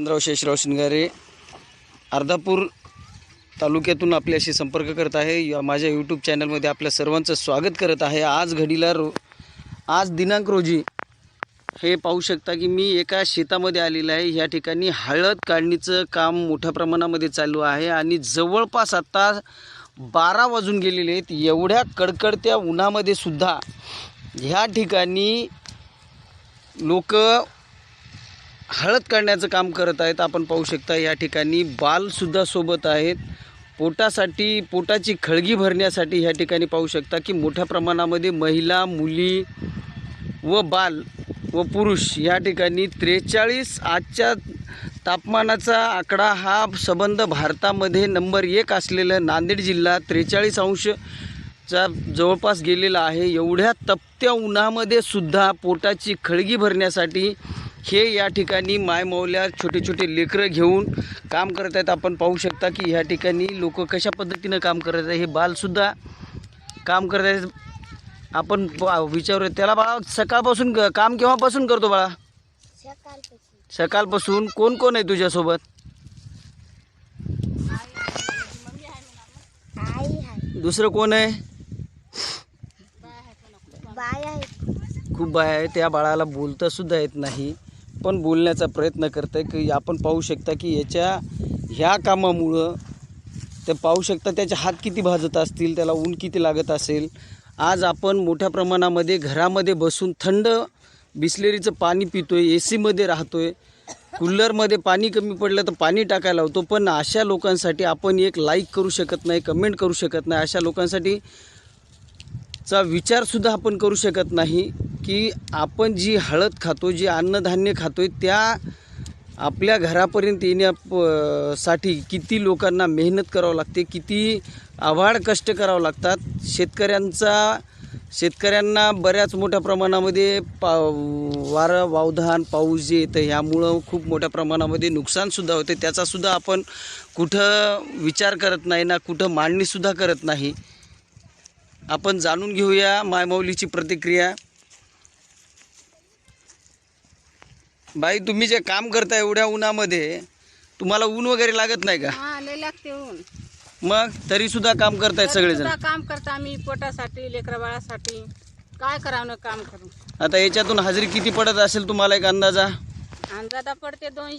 चंद्रराव शेषराव शिंगारे अर्धापूर तालुक्यातून आपल्याशी संपर्क करत आहे. या माझ्या यूट्यूब चॅनलमध्ये आपल्या सर्वांचं स्वागत करत आहे. आज घडीला रो आज दिनांक रोजी हे पाहू शकता की मी एका शेतामध्ये आलेलं आहे. ह्या ठिकाणी हळद काढणीचं काम मोठ्या प्रमाणामध्ये चालू आहे आणि जवळपास आत्ता बारा वाजून गेलेले आहेत. एवढ्या कडकडत्या उन्हामध्ये सुद्धा ह्या ठिकाणी लोक हळद काढण्याचं काम करत आहेत. आपण पाहू शकता या ठिकाणी बालसुद्धा सोबत आहेत. पोटासाठी पोटाची खळगी भरण्यासाठी ह्या ठिकाणी पाहू शकता की मोठ्या प्रमाणामध्ये महिला मुली व बाल व पुरुष या ठिकाणी त्रेचाळीस आजच्या तापमानाचा आकडा हा संबंध भारतामध्ये नंबर एक असलेला नांदेड जिल्हा त्रेचाळीस अंश चा जवळपास गेलेला आहे. एवढ्या तपत्या उन्हामध्ये सुद्धा पोटाची खळगी भरण्यासाठी हे या ठिकाणी मायमौल्या छोटे छोटे लेकरं घेऊन काम करत आहेत. आपण पाहू शकता की ह्या ठिकाणी लोक कशा पद्धतीनं काम करत आहे हे बालसुद्धा काम करत आहेत. आपण विचारूया त्याला बाळा सकाळपासून काम केव्हापासून करतो बाळा? सकाळपासून. कोण कोण आहे तुझ्यासोबत? दुसरं कोण आहे? खूप बाय आहे त्या बाळाला बोलता सुद्धा येत नाही. पण बोलण्याचा प्रयत्न करत आहे की आपण पाहू शकता की याच्या ह्या कामामुळं ते पाहू शकता त्याचे हात किती भाजत असतील त्याला ऊन किती लागत असेल. आज आपण मोठ्या प्रमाणामध्ये घरामध्ये बसून थंड बिसलेरीचं पाणी पितो आहे ए सीमध्ये आहे कूलरमध्ये पाणी कमी पडलं तर पाणी टाकायला होतो पण अशा लोकांसाठी आपण एक लाईक करू शकत नाही कमेंट करू शकत नाही. अशा लोकांसाठी चा विचारसुद्धा आपण करू शकत नाही. की आपण जी हळद खातो जी अन्नधान्य खातोय त्या आपल्या घरापर्यंत येण्या किती लोकांना मेहनत करावं लागते किती आव्हाड कष्ट करावं लागतात. शेतकऱ्यांचा शेतकऱ्यांना बऱ्याच मोठ्या प्रमाणामध्ये पा वारं वावधान पाऊस जे येतं ह्यामुळं खूप मोठ्या प्रमाणामध्ये नुकसानसुद्धा होते. त्याचासुद्धा आपण कुठं विचार करत नाही ना कुठं मांडणीसुद्धा करत नाही. आपण जाणून घेऊया मायमौलीची प्रतिक्रिया. बाई तुम्ही जे काम करता एवढ्या उन्हामध्ये तुम्हाला ऊन वगैरे लागत नाही का? हा लय लागते ऊन. मग तरी सुद्धा काम करतायत सगळेजण. सुद्धा काम करता आम्ही पोटासाठी लेकरा बाळासाठी. काय करावं ना काम करून आता याच्यातून हजेरी किती पडत असेल तुम्हाला एक अंदाजा? अंदाजा पडते दोनशे